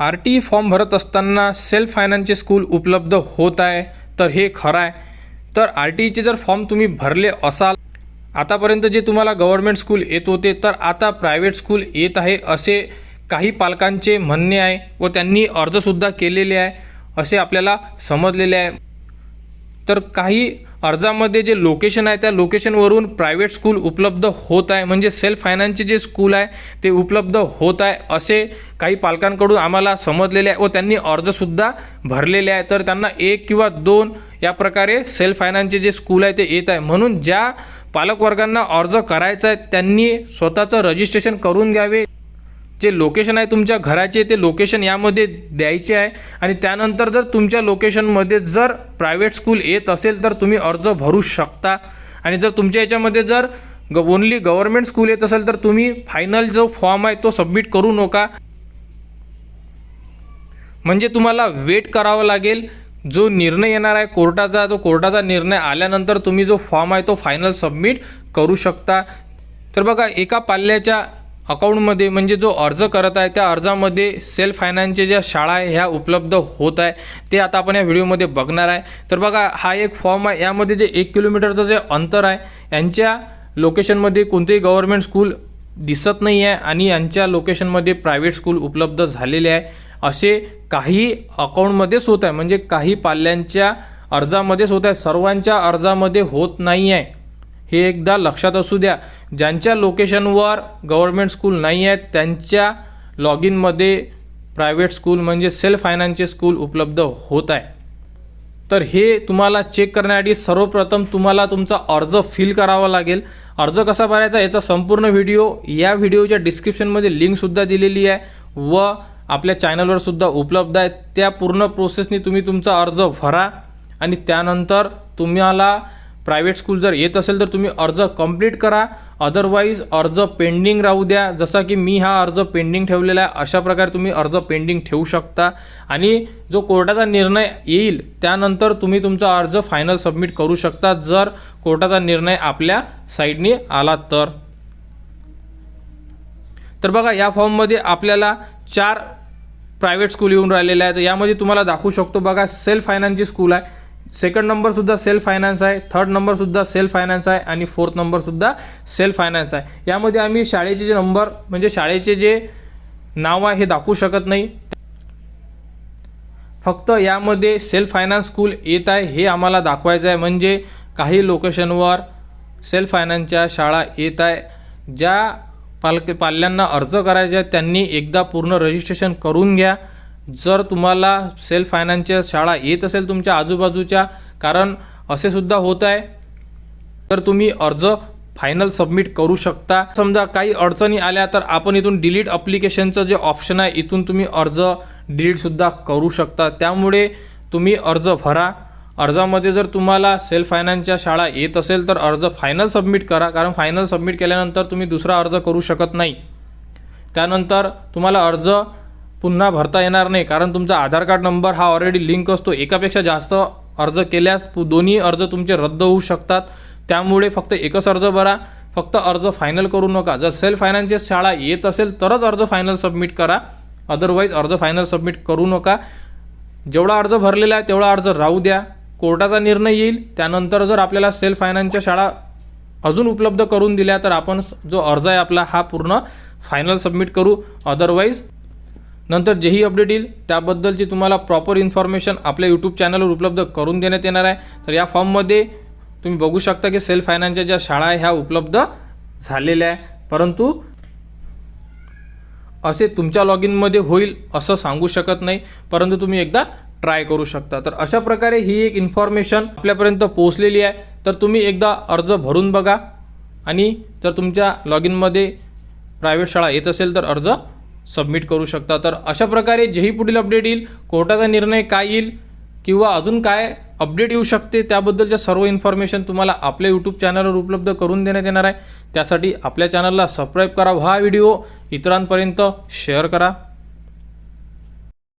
R T form भरत असताना self फायनान्सचे school उपलब्ध होत आहे तर हे खरं आहे. तर आर टी ईचे जर फॉर्म तुम्ही भरले असाल आतापर्यंत जे तुम्हाला गव्हर्मेंट स्कूल येत होते तर आता प्रायव्हेट स्कूल येत आहे असे काही पालकांचे म्हणणे आहे व त्यांनी अर्जसुद्धा केलेले आहे असे आपल्याला समजलेले आहे. तर काही अर्जामध्ये जे लोकेशन आहे त्या लोकेशनवरून प्रायव्हेट स्कूल उपलब्ध होत आहे. म्हणजे सेल्फ फायनान्सचे जे स्कूल आहे ते उपलब्ध होत आहे असे काही पालकांकडून आम्हाला समजलेले आहे व त्यांनी अर्जसुद्धा भरलेले आहे. तर त्यांना एक किंवा दोन या प्रकारे सेल्फ फायनान्सचे जे स्कूल आहे ते येत आहे. म्हणून ज्या पालकवर्गांना अर्ज करायचा आहे त्यांनी स्वतःचं रजिस्ट्रेशन करून घ्यावे. जे लोकेशन आहे तुमच्या घराचे ते लोकेशन यामध्ये द्यायचे आहे. आणि त्यानंतर जर तुमच्या लोकेशनमध्ये जर प्रायव्हेट स्कूल येत असेल तर तुम्ही अर्ज भरू शकता. आणि जर तुमच्या याच्यामध्ये जर ग ओनली गव्हर्मेंट स्कूल येत असेल तर तुम्ही फायनल जो फॉर्म आहे तो सबमिट करू नका. म्हणजे तुम्हाला वेट करावं लागेल. जो निर्णय येणार आहे कोर्टाचा तो कोर्टाचा निर्णय आल्यानंतर तुम्ही जो फॉर्म आहे तो फायनल सबमिट करू शकता. तर बघा एका पाल्याच्या अकाउंटमध्ये म्हणजे जो अर्ज करत आहे त्या अर्जामध्ये सेल्फ फायनान्सच्या ज्या शाळा आहे ह्या उपलब्ध होत आहे. ते आता आपण या व्हिडिओमध्ये बघणार आहे. तर बघा हा एक फॉर्म आहे. यामध्ये जे एक किलोमीटरचं जे अंतर आहे यांच्या लोकेशनमध्ये कोणतेही गव्हर्मेंट स्कूल दिसत नाही आहे आणि यांच्या लोकेशनमध्ये प्रायव्हेट स्कूल उपलब्ध झालेले आहे. असे काही अकाउंटमध्येच होत आहे. म्हणजे काही पाल्यांच्या अर्जामध्येच होत आहे. सर्वांच्या अर्जामध्ये होत नाही आहे. हे एकदा लक्षात असू द्या. ज्यांच्या लोकेशनवर गव्हर्मेंट स्कूल नाही आहेत त्यांच्या लॉग इनमध्ये प्रायव्हेट स्कूल म्हणजे सेल्फ फायनान्सचे स्कूल उपलब्ध होत आहे. तर हे तुम्हाला चेक करण्यासाठी सर्वप्रथम तुम्हाला तुमचा अर्ज फिल करावा लागेल. अर्ज कसा भरायचा याचा संपूर्ण व्हिडिओ या व्हिडिओच्या डिस्क्रिप्शनमध्ये लिंकसुद्धा दिलेली आहे व आपल्या चॅनलवर सुद्धा उपलब्ध आहे. त्या पूर्ण प्रोसेसनी तुम्ही तुमचा अर्ज भरा आणि त्यानंतर तुम्हाला प्रायव्हेट स्कूल जर येत असेल तर तुम्ही अर्ज कंप्लीट करा. अदरवाईज अर्ज पेंडिंग राहू द्या. जसा की मी हा अर्ज पेंडिंग ठेवलेला आहे अशा प्रकारे तुम्ही अर्ज पेंडिंग ठेवू शकता. आणि जो कोर्टाचा निर्णय येईल त्यानंतर तुम्ही तुमचा अर्ज फायनल सबमिट करू शकता जर कोर्टाचा निर्णय आपल्या साईडने आला तर. तर बघा या फॉर्ममध्ये आपल्याला चार प्रायव्हेट स्कूल येऊन राहिलेले आहेत. यामध्ये तुम्हाला दाखवू शकतो बघा सेल्फ फायनान्सची स्कूल आहे सेकंड नंबरसुद्धा सेल्फ फायनान्स आहे. थर्ड नंबरसुद्धा सेल्फ फायनान्स आहे. आणि फोर्थ नंबरसुद्धा सेल्फ फायनान्स आहे. यामध्ये आम्ही शाळेचे जे नंबर म्हणजे शाळेचे जे नाव आहे हे दाखवू शकत नाही. फक्त यामध्ये सेल्फ फायनान्स स्कूल येत आहे. हे आम्हाला दाखवायचं आहे. म्हणजे काही लोकेशनवर सेल्फ फायनान्सच्या शाळा येत आहे. ज्या पालक पाल्यांना अर्ज करायचे आहे त्यांनी एकदा पूर्ण रजिस्ट्रेशन करून घ्या. जर तुम्हाला सेल्फ फायनान्सच्या शाळा येत असेल तुमच्या आजूबाजूच्या कारण असे सुद्धा होत आहे तर तुम्ही अर्ज फायनल सबमिट करू शकता. समजा काही अडचणी आल्या तर आपण इथून डिलीट अप्लिकेशनचं जे ऑप्शन आहे इथून तुम्ही अर्ज डिलीटसुद्धा करू शकता. त्यामुळे तुम्ही अर्ज भरा. अर्जामध्ये जर तुम्हाला सेल्फ फायनान्सच्या शाळा येत असेल तर अर्ज फायनल सबमिट करा कारण फायनल सबमिट केल्यानंतर तुम्ही दुसरा अर्ज करू शकत नाही. त्यानंतर तुम्हाला अर्ज पुन्हा भरता येणार नाही. कारण तुमचा आधार कार्ड नंबर हा ऑलरेडी लिंक असतो. एकापेक्षा जास्त अर्ज केल्यास पु- दोन्ही अर्ज तुमचे रद्द होऊ शकतात. त्यामुळे फक्त एकच अर्ज भरा. फक्त अर्ज फायनल करू नका. जर सेल्फ फायनान्सची शाळा येत असेल तरच अर्ज फायनल सबमिट करा. अदरवाईज अर्ज फायनल सबमिट करू नका. जेवढा अर्ज भरलेला आहे तेवढा अर्ज राहू द्या. कोर्टाचा निर्णय येईल. त्यानंतर जर आपल्याला सेल्फ फायनान्सच्या शाळा अजून उपलब्ध करून दिल्या तर आपण जो अर्ज आहे आपला हा पूर्ण फायनल सबमिट करू. अदरवाईज नंतर जेही अपडेट येईल त्याबद्दलची तुम्हाला प्रॉपर इन्फॉर्मेशन आपल्या यूट्यूब चॅनलवर उपलब्ध करून देण्यात येणार आहे. तर या फॉर्ममध्ये तुम्ही बघू शकता की सेल्फ फायनान्सच्या ज्या शाळा आहे ह्या उपलब्ध झालेल्या आहे परंतु असे तुमच्या लॉग इनमध्ये होईल असं सांगू शकत नाही. परंतु तुम्ही एकदा ट्राय करू शकता. तर अशा प्रकारे ही एक इन्फॉर्मेशन आपल्यापर्यंत पोहोचलेली आहे. तर तुम्ही एकदा अर्ज भरून बघा. आणि जर तुमच्या लॉग इनमध्ये प्रायव्हेट शाळा येत असेल तर अर्ज सबमिट करू शकता. तर अशा प्रकारे जेही पुढील अपडेट येईल कोर्टाचा निर्णय काय येईल किंवा अजून काय अपडेट येऊ शकते त्याबद्दलच्या सर्व इन्फॉर्मेशन तुम्हाला आपल्या यूट्यूब चॅनलवर उपलब्ध करून देण्यात येणार आहे. त्यासाठी आपल्या चॅनलला सबस्क्राईब करा. हा व्हिडिओ इतरांपर्यंत शेअर करा.